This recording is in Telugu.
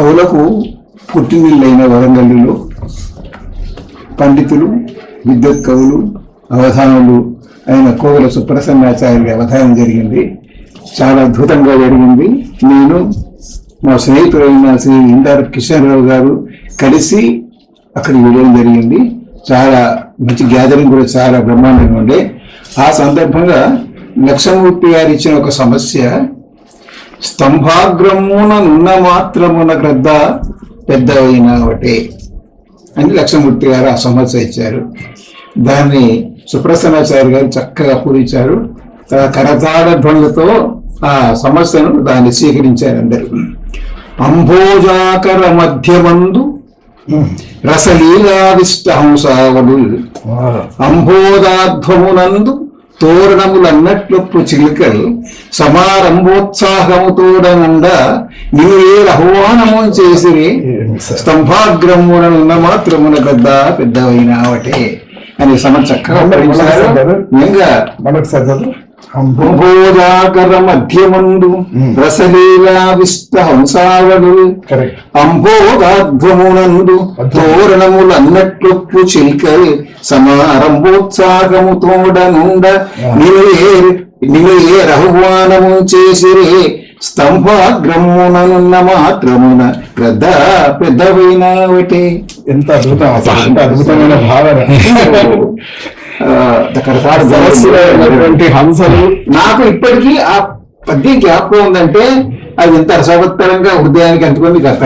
కవులకు పుట్టినిల్లైన వరంగల్లులో పండితులు విద్యుత్ కవులు అవధానులు అయిన కోవల సుప్రసన్నాచార్య అవధానం జరిగింది. చాలా అద్భుతంగా జరిగింది. నేను మా స్నేహితుడైన శ్రీ ఇందారు కిషన్రావు గారు కలిసి అక్కడికి వెళ్ళడం జరిగింది. చాలా మంచి గ్యాదరింగ్ కూడా చాలా బ్రహ్మాండంగా ఉండే. ఆ సందర్భంగా లక్ష్మూర్తి గారు ఇచ్చిన ఒక సమస్య స్తంభాగ్రమున నున్న మాత్రమున గ్రద్ద పెద్దవైన ఒకటే అని లక్ష్మణమూర్తి గారు ఆ సమస్య ఇచ్చారు. దాన్ని సుప్రసన్నాచార్య గారు చక్కగా పూరించారు ఆ కరతాళ ధ్వనులతో ఆ సమస్యను దాన్ని స్వీకరించారు అందరు. అంభోజాకర మధ్యమందు రసలీలావిష్ట హంసావలు. అంబోధాధ్వమునందు తోరణములన్నట్లొప్పు చిలుకలు సమారంభోత్సాహముతోడనంద నీవు ఏ ఆహ్వానము చేసిరి. స్తంభాగ్రమున మాత్రమున పెద్ద పెద్దవైన ఒకటే అని సమ చక్కగా పఠించారు. ఇంకా మనకు చదువు అంబోధాకర మధ్యమందు రసలీలావిష్ట హంసావలు కరెక్ట్ అంబోధాధ్వమునందు తోరణములన్నట్లొప్పు చిల్కల్ సమారంభోత్సాహము తోడనుండ నిలయే నిలయే రహువానము చేసిరే స్తంభాగ్రముననున్న మాత్రమున పెద్ద పెద్దవైన ఒకటి. ఎంత అద్భుతం అద్భుతమైన భావన. ఉన్నటువంటి హంసలు నాకు ఇప్పటికీ ఆ పద్యం జ్ఞాపకం ఉందంటే అది ఎంత రసవత్తరంగా హృదయానికి అంటుకుంది కథ